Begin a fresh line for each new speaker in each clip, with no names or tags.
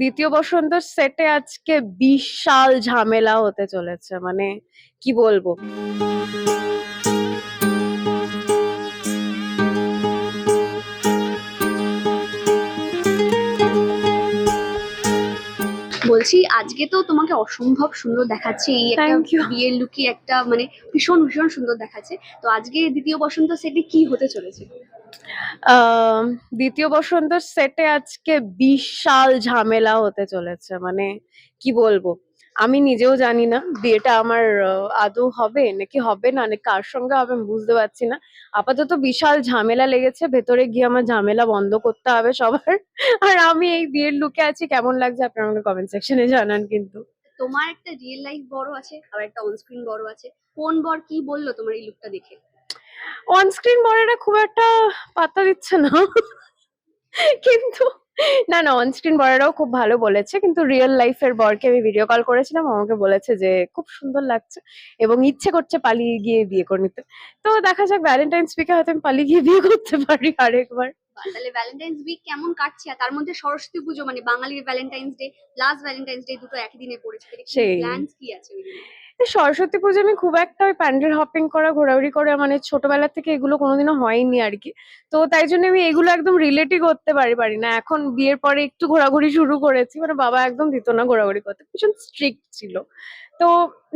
দ্বিতীয় বসন্ত সেটে আজকে বিশাল ঝামেলা হতে চলেছে মানে কি বলব?
বলছি আজকে তো তোমাকে অসম্ভব সুন্দর দেখাচ্ছে এই একটা বিয়ের লুকি একটা মানে ভীষণ ভীষণ সুন্দর দেখাচ্ছে। তো আজকে দ্বিতীয় বসন্ত সেটে কি হতে চলেছে?
দ্বিতীয় বসন্ত সেটে আজকে বিশাল ঝামেলা হতে চলেছে মানে কি বলব? আমি নিজেও জানি না বিয়েটা আমার আদৌ হবে নাকি হবে না নাকি কার সঙ্গে হবে আমি বুঝতে পারছি না। আপাতত বিশাল ঝামেলা লেগেছে ভেতরে গিয়ে আমার ঝামেলা বন্ধ করতে হবে সবার। আর আমি এই বিয়ের লুকে আছি কেমন লাগছে আপনারা আমাকে কমেন্ট সেকশনে জানান কিন্তু।
তোমার একটা রিয়েল লাইফ বড় আছে আর একটা অনস্ক্রিন বড় আছে। কোন বর কি বলল তোমার এই লুকটা দেখে?
অনস্ক্রিন বরেরা খুব একটা পাত্তা দিচ্ছে না। কিন্তু না না অনস্ক্রিন বরেরাও খুব ভালো বলেছে কিন্তু রিয়েল লাইফের বরকে আমি ভিডিও কল করেছিলাম আমাকে বলেছে যে খুব সুন্দর লাগছে এবং ইচ্ছে করছে পালিয়ে গিয়ে বিয়ে করে নিতে। তো দেখা যাক ভ্যালেন্টাইন্স উইকে হয়তো আমি পালিয়ে গিয়ে বিয়ে করতে পারি আরেকবার।
তাহলে ভ্যালেন্টাইন্স উইক কেমন কাটছে আর তার মধ্যে সরস্বতী পুজো মানে বাঙালির Valentine's day last Valentine's day দুটো একই দিনে পড়েছে
সেই।
প্ল্যানস কি আছে
সরস্বতী পুজো আমি খুব একটা ওই প্যান্ডেল হপিং করা, ঘোরাঘুরি করা মানে ছোটবেলা থেকে এগুলো কোনোদিনও হয়নি আর কি তো তাই জন্য আমি এগুলো একদম রিলেটই করতে পারি পারি না। এখন বিয়ের পরে একটু ঘোরাঘুরি শুরু করেছি মানে বাবা একদম দিত না ঘোরাঘুরি করতে, ভীষণ স্ট্রিক্ট ছিল। তো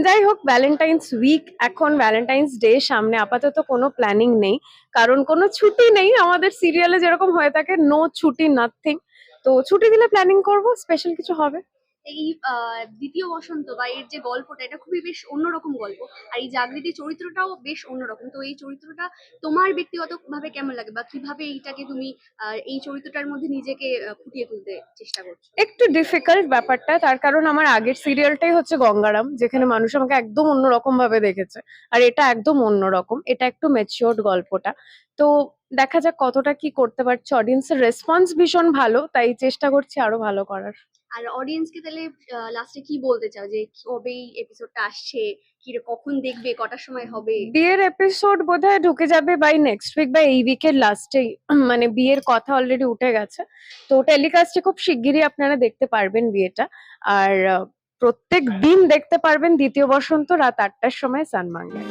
যাই হোক ভ্যালেন্টাইন্স উইক এখন ভ্যালেন্টাইন্স ডে সামনে আপাতত কোনো প্ল্যানিং নেই। কারণ কোনো ছুটি নেই, আমাদের সিরিয়ালে যেরকম হয়ে থাকে নো ছুটি নাথিং তো ছুটি দিলে প্ল্যানিং করব স্পেশাল কিছু হবে।
এই দ্বিতীয় বসন্ত বা এর যে গল্পটা, এটা খুবই বেশ অন্যরকম গল্প। আর এই জাগৃতি চরিত্রটাও বেশ অন্যরকম। তো এই চরিত্রটা তোমার ব্যক্তিগত ভাবে কেমন লাগে? বা কীভাবে এইটাকে তুমি এই চরিত্রটার মধ্যে নিজেকে ফুটিয়ে তুলতে চেষ্টা করছ?
একটু ডিফিকাল্ট ব্যাপারটা। তার কারণ আমার আগের সিরিয়ালটাই হচ্ছে গঙ্গারাম, যেখানে মানুষ আমাকে একদম অন্যরকম ভাবে দেখেছে। আর এটা একদম অন্যরকম। এটা একটু ম্যাচিওর্ড গল্পটা। তো দেখা যাক কতটা কি করতে পারছি। অডিয়েন্সের রেসপন্স ভীষণ ভালো, তাই চেষ্টা করছি আরও ভালো করার।
আর অডিয়েন্সকে তাহলে লাস্টে কি বলতে চাও? যে কবে এই এপিসোডটা আসছে? কি কখন দেখবে? কটার সময় হবে?
বিয়ের এপিসোড বোধহয় ঢুকে যাবে বাই নেক্সট উইক বা এই উইকের লাস্টে মানে বিয়ের কথা অলরেডি উঠে গেছে। তো টেলিকাস্টে খুব শিগগিরই আপনারা দেখতে পারবেন বিয়েটা। আর প্রত্যেক দিন দেখতে পারবেন দ্বিতীয় বসন্ত রাত আটটার সময় সান বাংলায়